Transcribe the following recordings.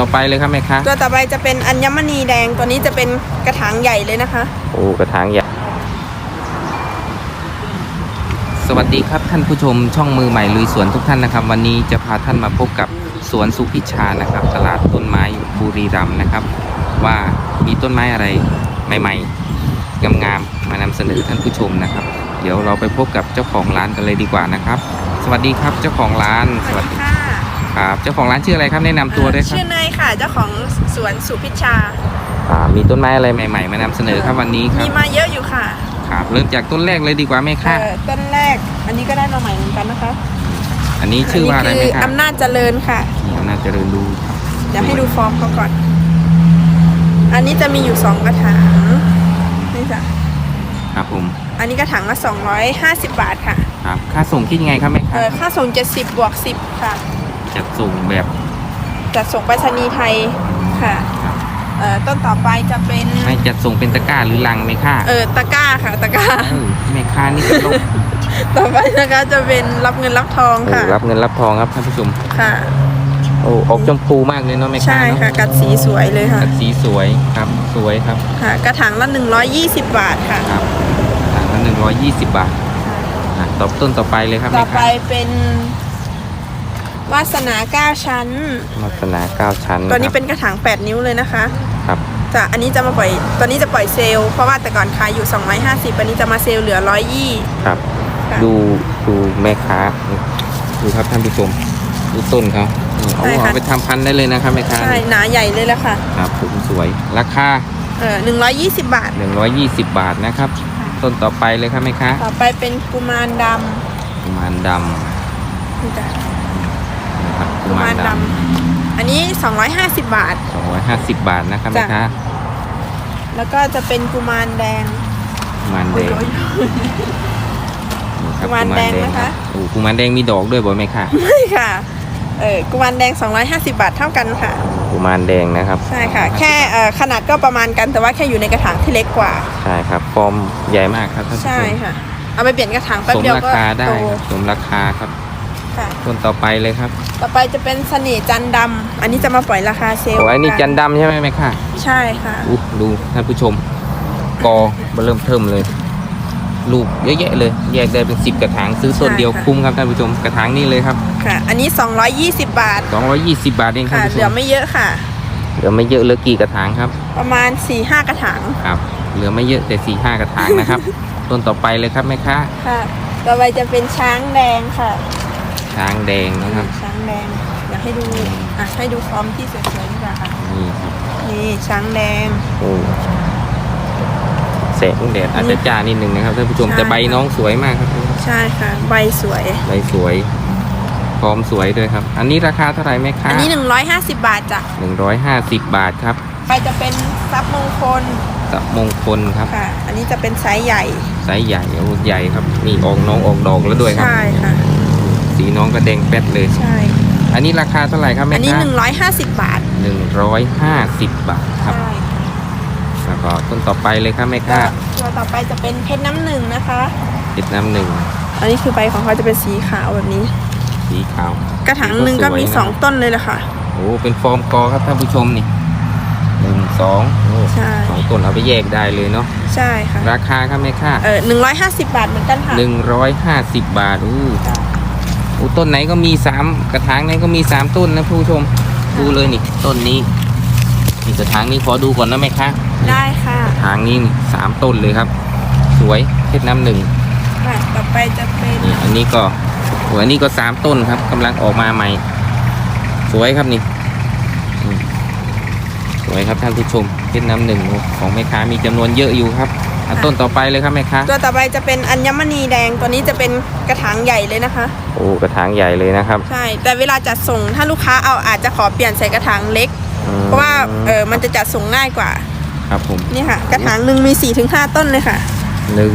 ต่อไปเลยครับแม่ค้าตัวต่อไปจะเป็นอัญมณีแดงตัวนี้จะเป็นกระถางใหญ่เลยนะคะ โอ้กระถางใหญ่ สวัสดีครับท่านผู้ชมช่องมือใหม่ลุยสวนทุกท่านนะครับ วันนี้จะพาท่านมาพบกับสวนสุพิชานะครับ ตลาดต้นไม้บุรีรัมย์นะครับ ว่ามีต้นไม้อะไรใหม่ๆงามๆมานำเสนอท่านผู้ชมนะครับ เดี๋ยวเราไปพบกับเจ้าของร้านกันเลยดีกว่านะครับ สวัสดีครับเจ้าของร้านสวัสดี ค่ะครับเจ้าของร้านชื่ออะไรครับแนะนำตัวด้วยครับชื่อเนยค่ะ เจ้าของสวนสุพิชา อ่ามีต้นไม้อะไรใหม่ ๆ มานำเสนอครับวันนี้ครัมีบมาเยอะอยู่ค่ะครับเริ่มจากต้นแรกเลยดีกว่าไหมคะเอ่อต้นแรก อันนี้ก็ได้มาใหม่เหมือนกันนะคะอันนี้ชื่อว่าอะไรไหมคืครับอำนาจเจริญค่ะ นี่อำนาจเจริญดูครับเดี๋ยวให้ดูฟอร์มเขาก่อน อันนี้จะมีอยู่สองกระถาง นี่จ้ะ ครับผมอันนี้กระถางละ250 บาทค่ะ ครับค่าส่งคิดยังไงครับแม่คเอรับอค่าส่ง 70บวก10 ค่ะ จัดส่งแบบ จัดส่งไปรษณีย์ไทยค่ะครับ เอ่อต้นต่อไปจะเป็นให้จัดส่งเป็นตะกร้าหรือลังไหมค่ะเออตะกร้าค่ะตะกร้า เออแม่ค้านี่ก็ลงต่อไปนะคะจะเป็นรับเงินรับทองเอค่ะอรับเงินรับทองครับท่านผู้ชมค่ะ โอ้ออกชมพูมากเลยเนาะแม่ค้าใช่เนาะค่ะกัดสีสวยเลยค่ะกัดสีสวยครับสวยครับค่ะ กระถางละ 120 บาทค่ะ ครับต่างละหนึ่งร้อยยี่สิบบาทอะต่อต้นต่อไปเลยครับต่แม่อไปค้าเป็น วาสนาเก้าชั้น ลักษณะเก้าชั้นตัวนี้ครับเป็นกระถาง 8 นิ้วเลยนะคะครับจะอันนี้จะมาปล่อยตัวนี้จะปล่อยเซลล์เพราะว่าแต่ก่อนขายอยู่ 250อันนี้จะมาเซลล์เหลือ120ครับ ค่ะดูดูแม่ค้า ดูครับท่านผู้ชมดูต้นเขานี่เอาใช่ค่ะ เอาไปทำพันธุ์ได้เลยนะครับแม่ค้าใช่หนาใหญ่เลยแหละค่ะครับผมสวยราคา เออ120 บาท 120 บาทนะครับ ต้นต่อไปเลยครับแม่ค้าต่อไปเป็นกุมารดกุมารดำนี่จ้ะำนะครับ กุกุมามารรดดำอันนี้ 250 บาทำ250 บาทนะครับจ้ะแม่ค้าแล้วก็จะเป็นกุมารแดง กุมารแดงนี่ครับกุมารแดงนะคะรับโอ้กุมารแดงมีดอกด้วยบ่แม่ค้าไม่ค่ะ เออกุมารแดง 250 บาทเท่ากันค่ะ กุมารแดงนะครับใช่ค่ะ แค่เอ่อขนาดก็ประมาณกันแต่ว่าแค่อยู่ในกระถางที่เล็กกว่า ใช่ครับฟอร์มใหญ่มากครับท่านผู้ชใช่มค่ะ เอาไปเปลี่ยนกระถางแป๊บสมเดียวราก็คาได้โตครับสมราคาครับ ค่ะ ต้นต่อไปเลยครับ ต่อไปจะเป็นเสน่ห์จันทร์ดำอันนี้จะมาปล่อยราคาเซลล์โอ้ยนี่จันดำใช่ไหมแม่ค้าใช่ค่ะอู้ดูท่านผู้ชม กอเริ่มเทิมเลย ลูกเยอะแยะเลย แยกได้เป็นสิบกระถางซื้อต้นใช่เดียวค่ะคุ้มครับท่านผู้ชมกระถางนี้เลยครับค่ะ อันนี้ 220 บาท 220 บาทเองท่านค่ะผู้เหชลือมไม่เยอะค่ะ เหลือไม่เยอะเหลือกี่กระถางครับ ประมาณ4-5กระถางครับ เหลือไม่เยอะแต่สี่ห้ากระถางนะครับ ต้นต่อไปเลยครับแม่ค้าค่ะ ต่อไปจะเป็นช้างแดงค่ะ ช้างแดงนะครับ ช้างแดงอยากให้ดูอะให้ดูฟอร์มที่สวยๆดีกว่าค่ะนี่ครับนี่ช้างแดง โอ้แสงแดดอาจจะจ้านิดนึงนะครับท่านผู้ชมใช่แต่ใบน้องสวยมากครับใช่ค่ะ ใบสวย ใบสวยพร้อมสวยด้วยครับ อันนี้ราคาเท่าไหร่แม่ค้าอันนี้ 150 บาทจ้ะ150บาทครับไปจะเป็นซับมงคลสับมงคลครับค่ะ อันนี้จะเป็นไซส์ใหญ่ไซส์ใหญ่โอ้ใหญ่ครับนี่ออกน้องออกดอกแล้วด้วยครับ ใช่ค่ะ สีน้องก็แดงแป๊ดเลย ใช่ อันนี้ราคาเท่าไหร่ครับอัแม่นนี้ค้า150 บาทหนึ่งร้อยห้าสิบบาทครับใช่แล้วก็ต้นต่อไปเลยครับแม่ก็ค้าตัวต่อไปจะเป็นเพชรน้ำหนึ่งนะคะ ติดน้ำหนึ่งอันนี้คือใบของเขาจะเป็นสีขาวแบบนี้ สีขาว กระถางหนึ่งก็มี สวยนะ 2 ต้นเลยแหละค่ะ โอ้เป็นฟอร์มกอครับท่านผู้ชมนี่หนึ่งสองโอ้ใช่ สองต้นเอาไปแยกได้เลยเนาะใช่ค่ะ ราคาครับแม่ค้าเออ150 บาทเหมือนกันค่ะหนึ่งร้อยห้าสิบบาทอู้จ้ะอู้ ต้นไหนก็มีสามกระถางไหนก็มีสามต้นนะผู้ชม ดูเลยนี่ต้นนี้นี่กระถางนี้ขอดูก่อนนะแม่ค้าได้ค่ะกระถางนี้นี่สามต้นเลยครับ สวยเพชรน้ำหนึ่งค่ะต่อไปจะเป็นนี่อันนี้ก็โอ้อันนี้ก็สามต้นครับกำลังออกมาใหม่ สวยครับนี่อืมสวยครับท่านผู้ชมเพชรน้ำหนึ่งของแม่ค้ามีจำนวนเยอะอยู่ครับ อะต้นต่อไปเลยครับแม่ค้าตัวต่อไปจะเป็นอัญมณีแดงตัวนี้จะเป็นกระถางใหญ่เลยนะคะ โอ้กระถางใหญ่เลยนะครับ ใช่ แต่เวลาจัดส่งถ้าลูกค้าเอาอาจจะขอเปลี่ยนใส่กระถางเล็ก อืมเพราะว่าเออมันจะจัดส่งง่ายกว่า ครับผมนี่ค่ะ กระถางหนึ่งมี4ี่ถึงห้าต้นเลยค่ะ หนึ่ง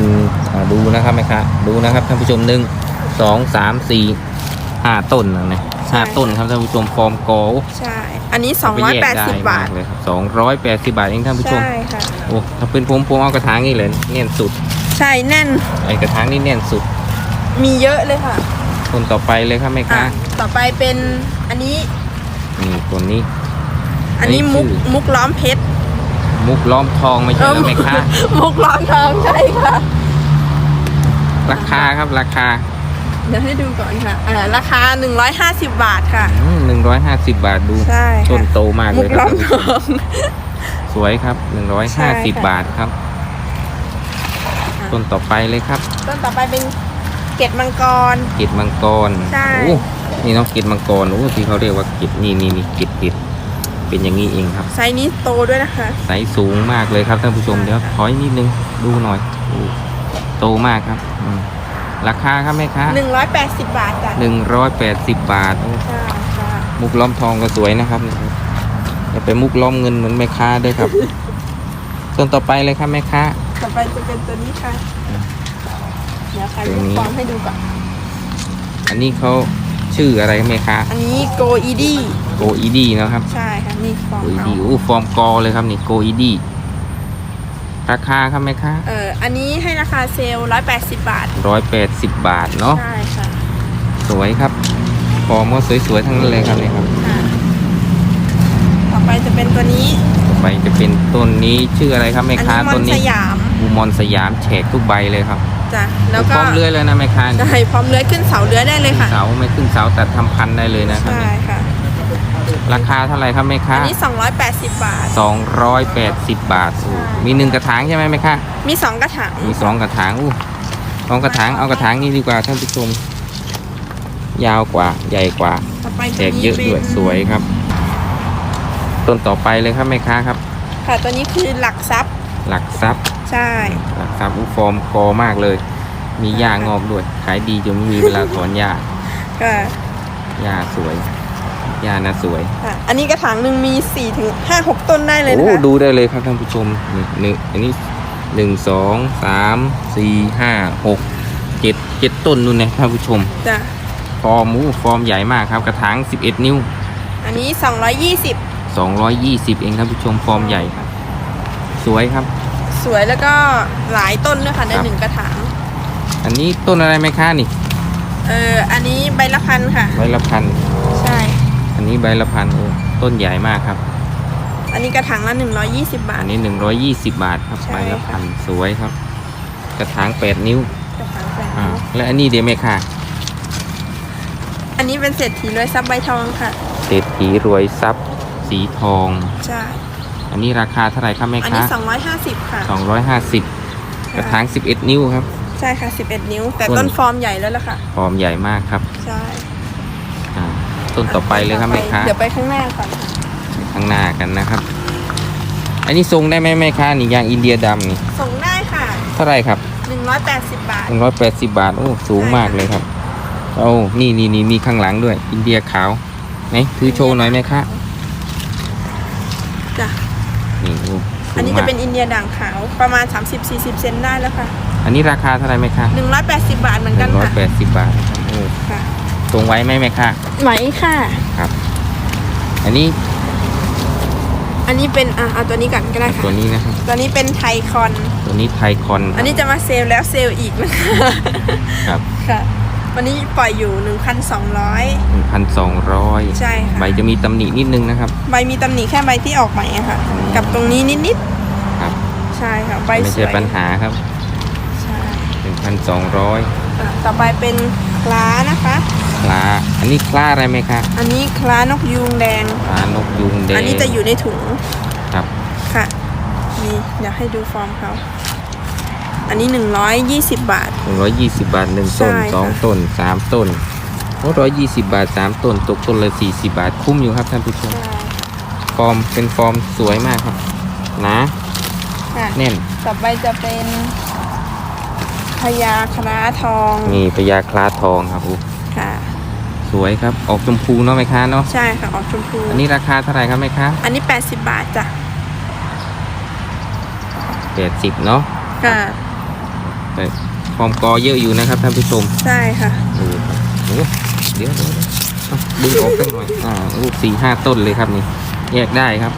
อ่าดูนะครับแม่ค้าดูนะครับท่านผู้ชมหนึ่งสองสามสี่ห้าต้นนะเนี่ยใช่ห้าต้นครับท่านผู้ชมฟอร์มโกลใช่ อันนี้เาไปแยกได้280 บาทมกเลยครับสองร้อยแปดสิบบาทเองท่านผู้ชม ใช่ค่ะ โอ้ถ้าเป็นผมผมเอากระถางนี่เลยแน่นสุด ใช่แน่น ไอ้กระถางนี่แน่นสุด มีเยอะเลยค่ะต้นต่อไปเลยครับแม่ค้าอะต่อไปเป็นอันนี้ นี่ต้นนี้ อันนี้มุกชื่อมุกล้อมเพชรมุกล้อมทองไม่ใช่แล้วไหมคะมุกล้อมทองใช่ค่ะ ราคาครับราคา เดี๋ยวให้ดูก่อนค่ะอ่าราคา 150 บาทค่ะ หนึ่งร้อยห้าสิบบาทดูใช่ต้ค่ะนโตมากมุเลยกคล้รัอบ มทอง สวยครับหนึ่งร้อยห้าสิบบาทครับ ต้นต่อไปเลยครับต้นต่อไปเป็นเกล็ดมังกรเกล็ดมังกรใช่ โอ้นี่เน้องเกล็ดมังกรโอ้ที่เขาเรียกว่าเกล็ดนี่นี่นี่เกล็ดเกล็ดเป็นอย่างนี้เองครับ ไซส์นี้โตด้วยนะคะ ไซส์สูงมากเลยครับท่านผู้ชมใช่เดี๋ยวค่ะ ถอยนิดนึงดูหน่อยโอ้โตมากครับอืม ราคาครับแม่ค้า180 บาทจ้ะหนึ่งร้อยแปดสิบบาทโอ้ใช่ใช่มุกล้อมทองก็สวยนะครับอย่าไปมุกล้อมเงินเหมือนแม่ค้าด้วยครับ ส่วนต่อไปเลยครับแม่ค้า ต่อไปจะเป็นตัวนี้ค่ะ เดี๋ยวใครตัวจะนี้ ฟอร์มให้ดูก่อน อันนี้เขาชื่ออะไรครับแม่ค้าอันนี้โกอีดีโกอีดีนะครับใช่ค่ะ นี่ฟอร์โกมอีเขาดีโอ้ฟอร์มกอเลยครับนี่โกอีดี ราคาครับแม่ค้าเอออันนี้ให้ราคาเซลล์180บาทร้อยแปดสิบบาทเนาะใช่ค่ะสวยครับฟอร์มก็สวยๆทั้งนั้นเลยครับนี่ครับค่ะต่อไปจะเป็นตัวนี้ ต่อไปจะเป็นต้นนี้ชื่ออะไรครับแม่อันค้านี้มอต้นนสนี้ยามบูมอนสยามแฉกทุกใบเลยครับจ้ะแล้วก็พร้อมเลื้อยเลยนะแม่ค้าได้พร้อมเลื้อยขึ้นเสาเลื้อยได้เลยค่ะ เสาไม่ขึ้นเสาแต่ทำพันธุ์ได้เลยนะครับใช่ค่ะ ราคาเท่าไหร่ครับแม่ค้าอันนี้ 280 บาท 280 บาทอู้มีหนึ่งกระถางใช่ไหมแม่ค้ามี 2 กระถาง มีสองกระถางอู้สองกระถางเอากระถางนี้ดีกว่าท่านผู้ชมยาวกว่าใหญ่กว่าต่อไปแจตัวกนี้เยอะด้วยป็นสวยครับ ต้นต่อไปเลยครับแม่ค้าครับ ค่ะ ตัวนี้คือหลักทรัพย์ หลักทรัพย์ใช่ หลักทรัพย์อู้ฟอร์มกอมากเลย มีหญ้างอกด้วย ขายดีจนไม่มีเวลาถอนหญ้าค่ะหญ้าสวย หญ้าน่าสวยค่ะอันนี้กระถางหนึ่งมี4ถึง5 6ต้นได้เลยนะโอ้คะดูได้เลยครับท่านผู้ชมนี่หนึ่งอันนี้หนึ่งสองสามสี่ห้าหกเจ็ดเจ็ดต้นนู่นนะท่านผู้ชมจ้ะฟอร์มอู้ฟอร์มใหญ่มากครับกระถาง11นิ้ว อันนี้220 220เองท่านผู้ชมฟอร์มใหญ่สวยครับ สวยแล้วก็หลายต้นด้วยค่ะในครับหนึ่งกระถางอันนี้ต้นอะไรไหมคะนี่เอออันนี้ใบละพันค่ะใบละพันใช่ อันนี้ใบละพันโอ้ต้นใหญ่มากครับ อันนี้กระถางละ 120 บาอัทนนี้ 120 บาทครับใช่ใบละพันสวยครับ กระถาง8นิ้วกระถางแปดอ่านิ้วและอันนี้เดี๋ยวไหมคะอันนี้เป็นเศรษฐีรวยทรัพย์ใบทองค่ะ เศรษฐีรวยทรัพย์ สีทอง ใช่ อันนี้ราคาเท่าไหร่ครับแม่อันค้านี้250 ค่ะ 250 กระถาง 11 นิ้วครับ ใช่ค่ะ 11 นิ้ว แต่ต้นต้นฟอร์มใหญ่แล้วล่ะค่ะ ฟอร์มใหญ่มากครับ ใช่อ่า ต้นต่อไปเลยครับแม่ค้าเดี๋ยวไปข้างหน้าก่อนค่ะข้างหน้ากันนะครับ อันนี้ทรงได้ไหมแม่ค้านี่ยางอินเดียดำนี่ส่งได้ค่ะเท่าไหรครับ180 บาท หนึ่งร้อยแปดสิบบาทโอ้สูงมากเลยครับโอ้นี่นี่นี่มีข้างหลังด้วย อินเดียขาวไหนถือโชว์หน่อยไหมคะจ้ะ นี่โอ้สูอันงนี้มาจะกเป็นอินเดียด่างขาวประมาณ 30-40 เซนได้แล้วค่ะ อันนี้ราคาเท่าไหรไหมคะ180 บาทเหมือนหกันึ่นงร้อยค่ะแปดสิบบาทครับโอ้ ค่ะ ทรงไว้ไหมแม่คะไหมค่ะ ครับ อันนี้อันนี้เป็นอะเอาตัวนี้ก่อนก็ได้ค่ะตัวนี้นะครับ ตัวนี้เป็นไทคอน ตัวนี้ไทคอน อันนี้จะมาเซลล์แล้วเซลล์อีกนะคะครับค่ะ วันนี้ปล่อยอยู่ 1,200หนึ่งพันสองร้อยใช่ค่ะ ใบจะมีตำหนินิดนึงนะครับ ใบมีตำหนิแค่ใบที่ออกใหม่อะค่ะอืมกับตรงนี้นิดครับๆใช่ค่ะ ใบไม่สใช่วยปัญหาครับ ใช่หนึ่งพันส องร้อยอะต่อไปเป็นคล้านะคะ คลาอันนี้คลาอะไรไหมคะอันนี้คล้านกยูงแดง คลานกยุงแดงอันนี้จะอยู่ในถุงครับ ค่ะ นี่เดี๋ยวให้ดูฟอร์มเขา อันนี้ 120 บาท หนึ่งร้อยยี่สิบบาทหนึ่งต้นใช่ค่ะ สองต้นสามต้นโอ้ร้อยยี่สิบบาทสามต้นตกต้นละสี่สิบบาทคุ้มอยู่ครับท่านผู้ชมฟอร์มเป็นฟอร์มสวยมากครับหนะค่ะ แน่นต่อไปจะเป็น พญาคล้าทองนี่พญาคลาทองครับโอ้ค่ะ สวยครับออกชมพูเนาะไหมคะเนาะใช่ค่ะออกชมพูอันนี้ราคาเท่าไหร่ครับไหมคะอันนี้ 80 บาทจ้ะแปดสิบเนาะค่ะแต่ฟอร์มกอเยอะอยู่นะครับท่านผู้ชมใช่ค่ะดูครับโอ้เดี๋ยวเดี๋ยวเดี๋ยวเอาดึงออกสักหน่อยอ่าลูกสี่ห้าต้นเลยครับนี่ แยกได้ครับ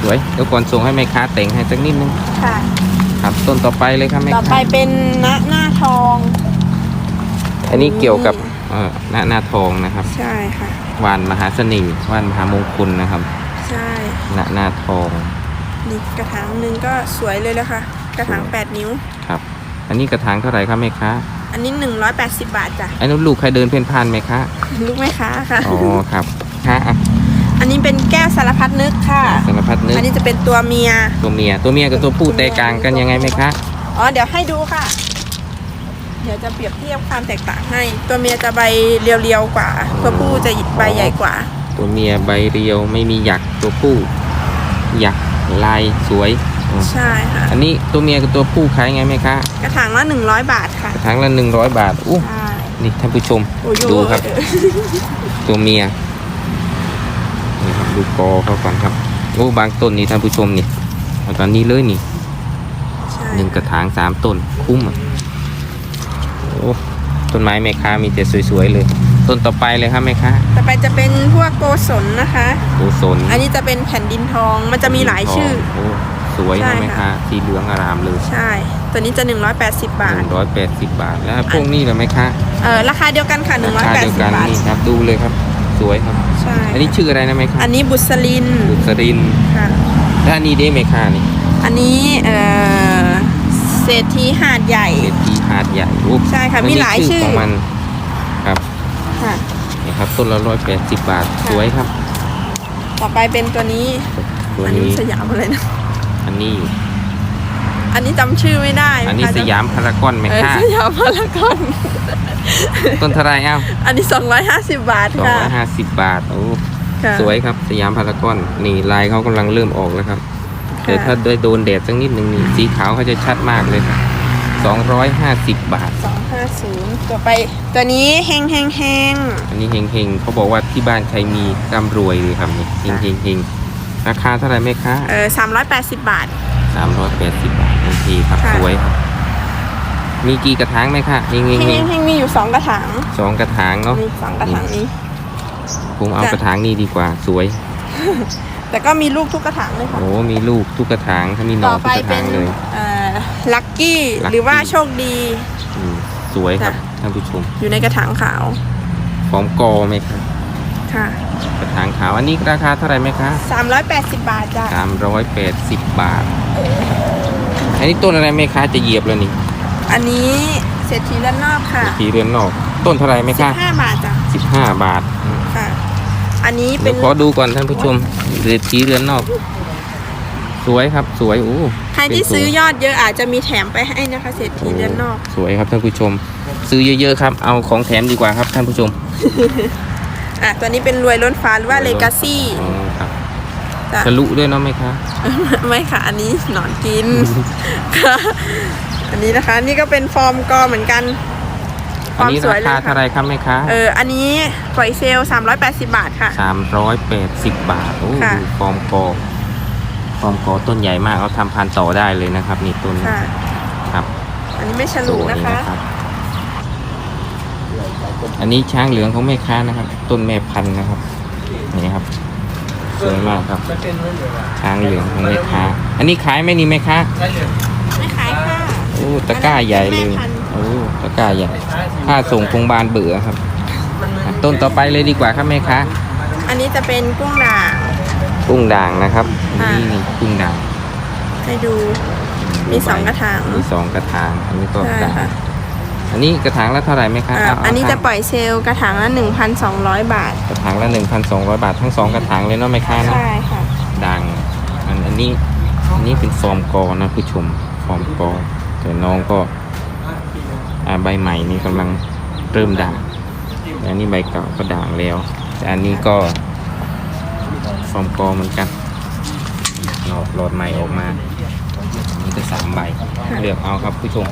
สวยเดี๋ยวก่อนส่งให้แม่ค้าแต่งให้สักนิดนึงค่ะ ครับ ต้นต่อไปเลยครับแม่ต่อไปค้าเป็นณหน้าทอง อันนี้เกี่ยวกับเอ่อหน้าหน้าทองนะครับใช่ค่ะวานมหาเสน่ห์วานมหามงคลนะครับใช่หน้าหน้าทองนี่กระถางหนึ่งก็สวยเลยแล้วค่ะ กระถาง8นิ้วครับ อันนี้กระถางเท่าไหร่ครับแม่ค้าอันนี้180บาทจ้ะไอ้นู้นลูกใครเดินเพ่นพ่านไหมคะลูกแม่ค้าค่ะอ๋อครับค่ะอะ อันนี้เป็นแก้วสารพัดนึกค่ะ สารพัดนึกอันนี้จะเป็นตัวเมีย ตัวเมีย ตัวเมียกับตัวผู้แตกต่างกันยังไงไหมคะ อ๋อ เดี๋ยวให้ดูค่ะ เดี๋ยวจะเปรียบเทียบความแตกต่างให้ ตัวเมียจะใบเรียวๆกว่า ตัวผู้จะใบใหญ่กว่า ตัวเมียใบเรียวไม่มีหยัก ตัวผู้หยักลายสวยอ๋อใช่ค่ะ อันนี้ตัวเมียกับตัวผู้ขายไงไหมคะ กระถางละ100บาทค่ะ กระถางละหนึ่งร้อยบาทอู้ใช่นี่ท่านผู้ชมโอ้ยดูครับ ตัวเมียนี่ครับ ดูกอเขาก่อนครับ โอ้บางต้นนี่ท่านผู้ชมนี่เอาตอนนี้เลยนี่ใช่หนึ่งกระถางสามต้นคุ้มอะโอ้ต้นไม้แม่ค้ามีแต่สวยๆเลย ต้นต่อไปเลยครับแม่ค้าต่อไปจะเป็นพวกโกศลนะคะโกศลอันนี้จะเป็นแผ่นดินทองมันจะมีหลายชื่อโอ้สวยใช่นะแม่ค่ะค้าสีเหลืองอารามเลยใช่ ตัวนี้จะ 180หบาทนึ่งร้อยแปดสิบบาทแล้วพวกนี้เหรอแม่ค้าเออราคาเดียวกันค่ะราคาเดียว180กันบาทนี่ครับดูเลยครับ สวยครับ ใช่อันนี้ชื่ออะไรนะแม่ค้าอันนี้บุษลินบุษรินทร์ค่ะแล้วอันนี้เด้แม่ค้านี่อันนี้เอ่อเศรษฐีหาดใหญ่เศรษฐีหาดใหญ่โอ้ใช่ค่ะนมีนี้หลายชื่อของมันครับค่ะนี่ครับต้นละร้อยแปดสิบบาทค่ะสวยครับ ต่อไปเป็นตัวนี้ตัวอันนี้นี้สยามอะไรนะอันนี้ อันนี้จำชื่อไม่ได้อันนี้ค่ะสยามพารากอนไหมเออค่ะสยามพารากอนต้นเทารายเอ้าอันนี้ 250 บาทสองค่ะร้อยห้าสิบบาทโอ้ค่ะสวยครับสยามพารากอนนี่ลายเขากำลังเริ่มออกแล้วครับค่ะแต่ถ้าได้โดนแดดสักนิดหนึ่งนี่สีขาวเขาจะชัดมากเลยครับสองร้อยห้าสิบบาท 250ต่อไป ตัวนี้แห้งแห้งแห้งอันนี้เฮงๆเขาบอกว่าที่บ้านใครมีร่ำรวยเลยครับนี่เฮงค่ะเฮงเฮงราคาเท่าไหร่ไหมคะเออ380 บาทสามร้อยแปดสิบบาท โอเคครับค่ะ สวยครับ มีกี่กระถางไหมคะเฮงเฮงแห้งเฮงแห้งมีอยู่2กระถางสองกระถางเนาะมีสองกระถางนี้ ผมเอาจ้ะ กระถางนี้ดีกว่าสวย แต่ก็มีลูกทุกกระถางเลยค่ะ โอ้มีลูกทุกกระถางถ้ามีหน่ต่ออทุไปกกระเป็ถานงเลยเอ่อลัคกี้ Lucky หรือว่าโชคดี อืมสวยครับจ้ะ ท่านผู้ชมอยู่ในกระถางขาวพร้อมกอไหมครับค่ะ กระถางขาวอันนี้ราคาเท่าไหร่ไหมคะ380 บาทจ้ะสามร้อยแปดสิบบาท อันนี้ต้นอะไรไหมคะจะเหยียบแล้วนี่อันนี้เศรษฐีด้านนอกค่ะสีเรือนนอก ต้นเท่าไหร่ไหมคะ15บาทจ้ะสิบห้าบาทอืมค่ะ อันนี้เป็เดี๋ยนวขอดูก่อนท่านผู้ชมเศรษฐีเรือนนอก สวยครับสวยโอ้ใครที่เป็นตัว ซื้อยอดเยอะอาจจะมีแถมไปให้นะคะ เศรษฐีด้านนอก สวยครับท่านผู้ชม ซื้อเยอะๆครับ เอาของแถมดีกว่าครับท่านผู้ชม อะตัวนี้เป็นรวยล้นฟ้าหรือว่าเลกาซี่ อ๋อครับ จ้ะ ทะลุด้วยเนาะไหมคะไม่ค่ะ อันนี้หนอนกินค่ะอันนี้นะคะ นี่ก็เป็นฟอร์มกอเหมือนกัน คอันวามนี้สวรายเลคายเท่าไหรค่ะครับแม่คะเออ อันนี้ปล่อยเซลล์380 บาทค่ะ สามร้อยแปดสิบบาทโอ้ค่ะ ดูฟอร์มกอฟอร์มกอต้นใหญ่มากเอาทำพันธุ์ต่อได้เลยนะครับ นี่ต้นค่ะ ครับอันนี้ไม่ฉสลุวยนะคะนะครับอันนี้ช้างเหลืองของแม่ค้านะครับ ต้นแม่พันธุ์นะครับ นี่ครับ สวยมากครับ ช้างเหลืองของแม่ค้า อันนี้ขายไหมนี่แม่ค้าไม่ขายค่ะโอ้ตะกร้าใหญ่เลยแม่พันธุ์โอ้ตะกร้าใหญ่ค่าส่งคงบานเบื่อครับอะต้นต่อไปเลยดีกว่าครับแม่ค้าอันนี้จะเป็นกุ้งด่าง กุ้งด่างนะครับค่ะ นี่นี่กุ้งด่างให้ดู มีสองกระถาง มีสองกระถางอันนี้ก็ใช่ด่างค่ะ อันนี้กระถางละเท่าไหร่ไหมคะอะเาอันนี้เาจะปล่อยเซลล์กระถางละ 1,200 บาท กระถางละหนึ่งพันสองร้อยบาททั้งสองกระถางเลยเนาะแม่ค้าเนาะใช่ค่ะด่างอันอันนี้อันนี้เป็นฟอร์มกอนะผู้ชมฟอร์มกอแต่น้องก็อ่าใบใหม่นี่กำลังเริ่มด่างแต่อันนี้ใบเก่าก็ด่างแล้ว แต่อันนี้ก็ฟอร์มกอเหมือนกันหลอดหลอดใหม่ออกมาอันนี้ก็สามใบเลือกเอาครับผู้ชม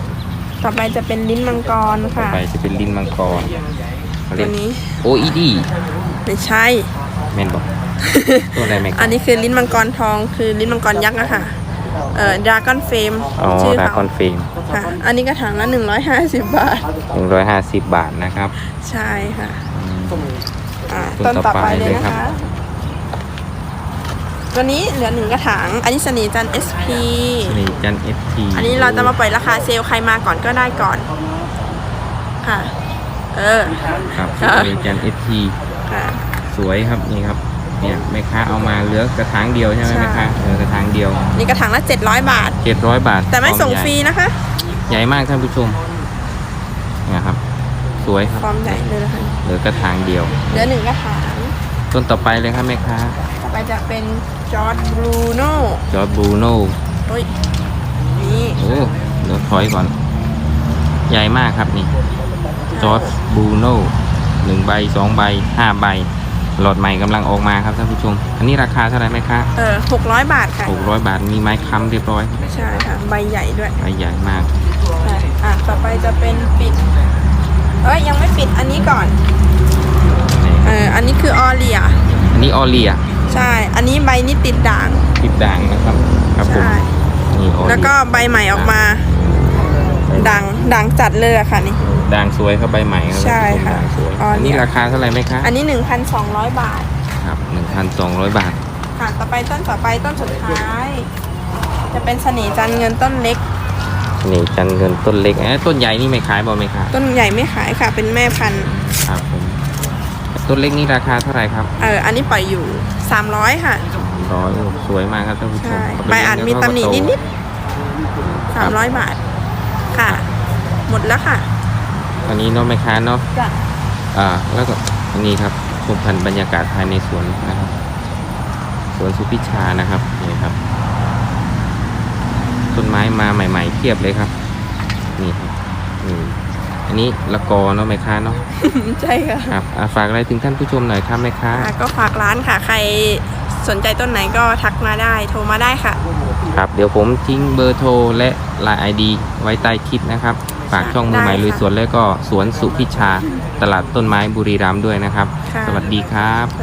ต่อไปจะเป็นลิ้นมังกรต่อค่ะ ไปจะเป็นลิ้นมังกรเขาเรีตัยวกนี้ OED ไม่ใช่ แม่นบอกตัวอะไรแม่คอัรันบนี้คือลิ้นมังกรทองคือลิ้นมังกรยักษ์อะค่ะ เอ่อดราก้อนเฟมอ๋อชื่อดาเขาคอนเฟมค่ะ อันนี้กระถางละ150 บาท หนึ่งร้อยห้าสิบบาทนะครับ ใช่ค่ะ อ่าต้ต้นนต่ต่ออไปไปเลยเลยนะครัคะบ ตัวนี้เหลือหนึ่งกระถาง อันนี้สนีจัน SP นี่จันเอฟทีอันนี้เราจะมาปล่อยราคาเซลล์ใครมาก่อนก็ได้ก่อน ค่ะ เออ ครับค่ะนี่จันเอฟทีค่ะ สวยครับนี่ครับ เนี่ยแม่ค้าเอามาเหลือกระถางเดียวใช่ไหมใช่ แม่ค้าเหลือกระถางเดียวนี่กระถางละ700 บาท เจ็ดร้อยบาทแต่ไม่ฟอส่งใหญ่ฟรีนะคะใหญ่มากท่านผู้ชมเนี่ยครับ สวยครับฟอร์มใหญ่เลยนะคะเหลือกระถางเดียว เหลือหนึ่งกระถาง ต้นต่อไปเลยครับแม่ค้าต่อ ไปจะเป็นจอร์ดบรูโน่จอร์ดบรูโน่โอ้ยนี่โอ้เดี๋ยวถอยก่อน ใหญ่มากครับนี่จอร์ดบรูโน่หนึ่งใบสองใบห้าใบ หลอดใหม่กำลังออกมาครับท่านผู้ชม อันนี้ราคาเท่าไหร่ไหมคะเออ600บาทค่ะหกร้อยบาทมีไม้ค้ำเรียบร้อย ใช่ค่ะ ใบใหญ่ด้วย ใบใหญ่มากใช่อะต่อไปจะเป็นปิด เอ้ยยังไม่ปิดอันนี้ก่อน เอออันนี้คือออเลีย อันนี้ออเลีย ใช่ อันนี้ใบนี้ติดด่าง ติดด่างนะครับ ครับผมใช่ นี่ออเลียแล้วก็ใบใหม่ออกมาด่างด่างจัดเลยอะค่ะนี่ ด่างสวยครับใบใหม่ครับใช่ค่ะด่างสวยออเลียอันนี้ราคาเท่าไหร่ไหมคะอันนี้ 1,200 บาท ครับหนึ่งพันสองร้อยบาท ค่ะต่อไปต้นต่อไปต้นสุดท้าย จะเป็นเสน่ห์จันทร์เงินต้นเล็ก นี่จันเงินต้นเล็กเอ้ยต้นใหญ่นี่ไม่ขายบ่ไหมครับต้นใหญ่ไม่ขายค่ะ เป็นแม่พันธุ์ ครับผม ต้นเล็กนี่ราคาเท่าไหร่ครับเอออันนี้ปล่อยอยู่ 300 ค่ะ ร้อยสวยมากครับท่านผู้ชมใช่เไปใบอาจมีตำหนิเลี้ยงนิดๆ300 บาท ค่ะ หมดแล้วค่ะๆอันนี้เนาะแม่ค้าเนาะ จ้ะอ่าแล้วก็อันนี้ครับชมพันธุ์บรรยากาศภายในสวนนะครับ สวนสุพิชานะครับนี่ครับต้นไม้มาใหม่ ๆเพียบเลยครับ นี่ครับนี่ อันนี้ละกอเนาะแม่ค้าเนาะใช่ค่ะครับอะฝากอะไรถึงท่านผู้ชมหน่อยครับแม่ค้า อะก็ฝากร้านค่ะ ใครสนใจต้นไหนก็ทักมาได้โทรมาได้ค่ะ ครับเดี๋ยวผมทิ้งเบอร์โทรและไลน์ไอดีไว้ใต้คลิปนะครับ ฝากช่องมือใหม่ได้ค่ะลุยสวนและก็สวนสุพิชา ตลาดต้นไม้บุรีรัมย์ด้วยนะครับ ค่ะ สวัสดีครับ